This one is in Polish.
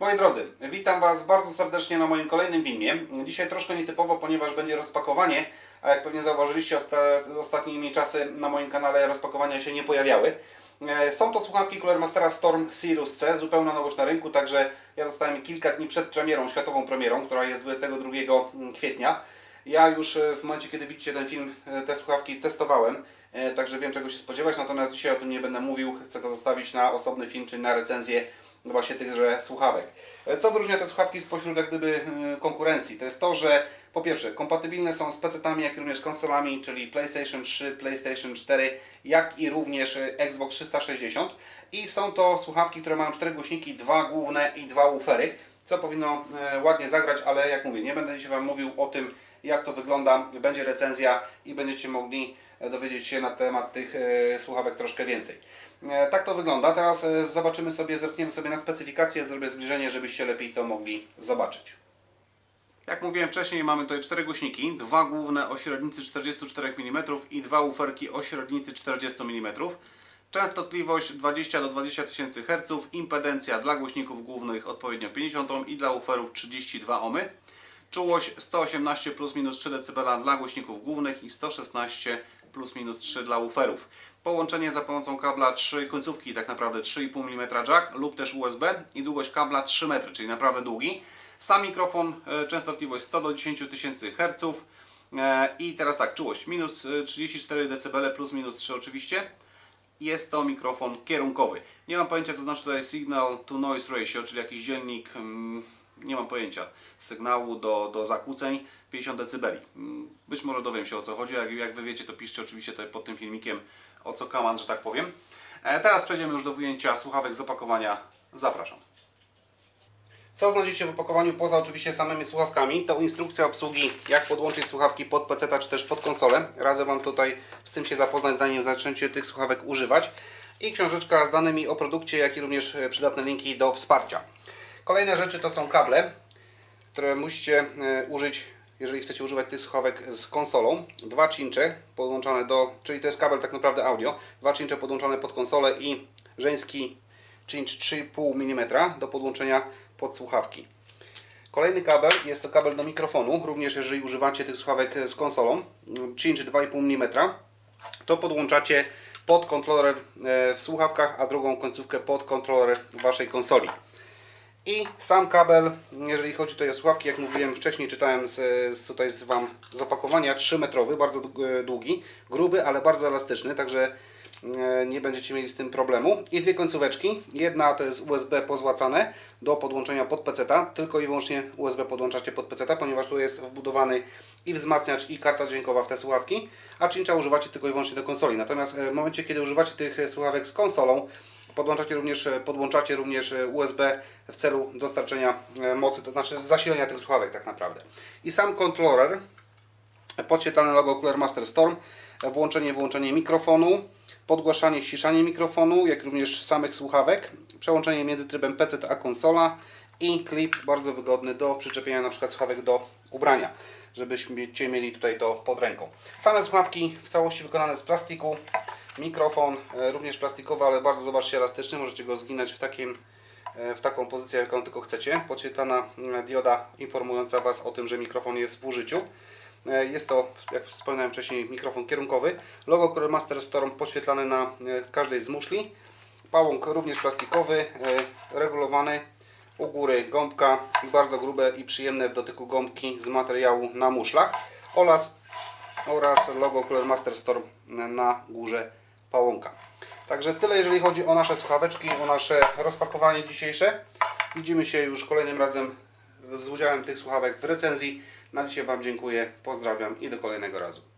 Moi drodzy, witam Was bardzo serdecznie na moim kolejnym filmie. Dzisiaj troszkę nietypowo, ponieważ będzie rozpakowanie, a jak pewnie zauważyliście, osta ostatnimi czasy na moim kanale rozpakowania się nie pojawiały. E, Są to słuchawki Cooler Mastera Storm Sirius C, zupełna nowość na rynku, także ja dostałem kilka dni przed premierą, światową premierą, która jest 22 kwietnia. Ja już e, w momencie, kiedy widzicie ten film, e, te słuchawki testowałem, także wiem czego się spodziewać, natomiast dzisiaj o tym nie będę mówił, chcę to zostawić na osobny film, czyli na recenzję właśnie tychże słuchawek. E, Co wyróżnia te słuchawki spośród jak gdyby e, konkurencji? To jest to, że po pierwsze kompatybilne są z PC-tami, jak również z konsolami, czyli PlayStation 3, PlayStation 4, jak i również e, Xbox 360 i są to słuchawki, które mają cztery głośniki, dwa główne i dwa woofery, co powinno ładnie zagrać, ale jak mówię, nie będę dzisiaj Wam mówił o tym, jak to wygląda, będzie recenzja i będziecie mogli dowiedzieć się na temat tych e, słuchawek troszkę więcej. E, Tak to wygląda. Teraz e, zobaczymy sobie, zerkniemy sobie na specyfikację, zrobię zbliżenie, żebyście lepiej to mogli zobaczyć. Jak mówiłem wcześniej, mamy tutaj cztery głośniki, dwa główne o średnicy 44 mm i dwa uferki o średnicy 40 mm. Częstotliwość 20 do 20 tysięcy Hz, impedencja dla głośników głównych odpowiednio 50 i dla uferów 32 ohmy. Czułość 118 plus minus 3 dB dla głośników głównych i 116 plus minus 3 dla uferów. Połączenie za pomocą kabla 3 końcówki, tak naprawdę 3,5 mm jack lub też USB i długość kabla 3 metry, czyli naprawdę długi. Sam mikrofon, e, częstotliwość 100 do 10 tysięcy Hz. E, I teraz tak, czułość minus e, 34 dB plus minus 3 oczywiście. Jest to mikrofon kierunkowy. Nie mam pojęcia co znaczy tutaj signal to noise ratio, czyli jakiś dzielnik, mm, nie mam pojęcia, sygnału do, do zakłóceń 50 dB. Mm, Być może dowiem się o co chodzi, jak, jak wy wiecie to piszcie oczywiście tutaj pod tym filmikiem o co kaman, że tak powiem. E, Teraz przejdziemy już do wyjęcia słuchawek z opakowania. Zapraszam. Co znajdziecie w opakowaniu poza oczywiście samymi słuchawkami, to instrukcja obsługi, jak podłączyć słuchawki pod PC czy też pod konsolę. Radzę Wam tutaj z tym się zapoznać, zanim zaczniecie tych słuchawek używać. I książeczka z danymi o produkcie, jak i również e, przydatne linki do wsparcia. Kolejne rzeczy to są kable, które musicie e, użyć, jeżeli chcecie używać tych słuchawek z konsolą. Dwa cincze podłączone do, czyli to jest kabel tak naprawdę audio, dwa cincze podłączone pod konsolę i żeński cinch 3,5 mm do podłączenia pod słuchawki. Kolejny kabel jest to kabel do mikrofonu, również jeżeli używacie tych słuchawek z konsolą, cinch 2,5 mm, to podłączacie pod kontroler e, w słuchawkach, a drugą końcówkę pod kontroler Waszej konsoli. I sam kabel, jeżeli chodzi tutaj o słuchawki, jak mówiłem wcześniej, czytałem z, z tutaj z Wam z opakowania 3 metrowy, bardzo dłu- długi, gruby, ale bardzo elastyczny, także e, nie będziecie mieli z tym problemu. I dwie końcóweczki. Jedna to jest USB pozłacane do podłączenia pod PC, tylko i wyłącznie USB podłączacie pod PC, ponieważ tu jest wbudowany i wzmacniacz, i karta dźwiękowa w te słuchawki, a cincha używacie tylko i wyłącznie do konsoli. Natomiast e, w momencie, kiedy używacie tych e, słuchawek z konsolą, Podłączacie również, podłączacie również USB w celu dostarczenia e, mocy, to znaczy zasilenia tych słuchawek tak naprawdę. I sam kontroler, podświetlane logo Cooler Master Storm, włączenie wyłączenie mikrofonu, podgłaszanie, ściszanie mikrofonu, jak również samych słuchawek, przełączenie między trybem PC a konsola i klip bardzo wygodny do przyczepienia na przykład słuchawek do ubrania, żebyście mieli tutaj to pod ręką. Same słuchawki w całości wykonane z plastiku, mikrofon e, również plastikowy, ale bardzo zobaczcie elastyczny, możecie go zginać w takim e, w taką pozycję, jaką tylko chcecie. Podświetlana mm, dioda informująca Was o tym, że mikrofon jest w użyciu. E, Jest to, jak wspominałem wcześniej, mikrofon kierunkowy. Logo Core Master Storm podświetlane na e, każdej z muszli. Pałąk również plastikowy, e, regulowany. U góry gąbka, bardzo grube i przyjemne w dotyku gąbki z materiału na muszlach oraz, oraz logo Cooler Master Storm na górze pałąka. Także tyle jeżeli chodzi o nasze słuchaweczki, o nasze rozpakowanie dzisiejsze. Widzimy się już kolejnym razem z udziałem tych słuchawek w recenzji. Na dzisiaj Wam dziękuję, pozdrawiam i do kolejnego razu.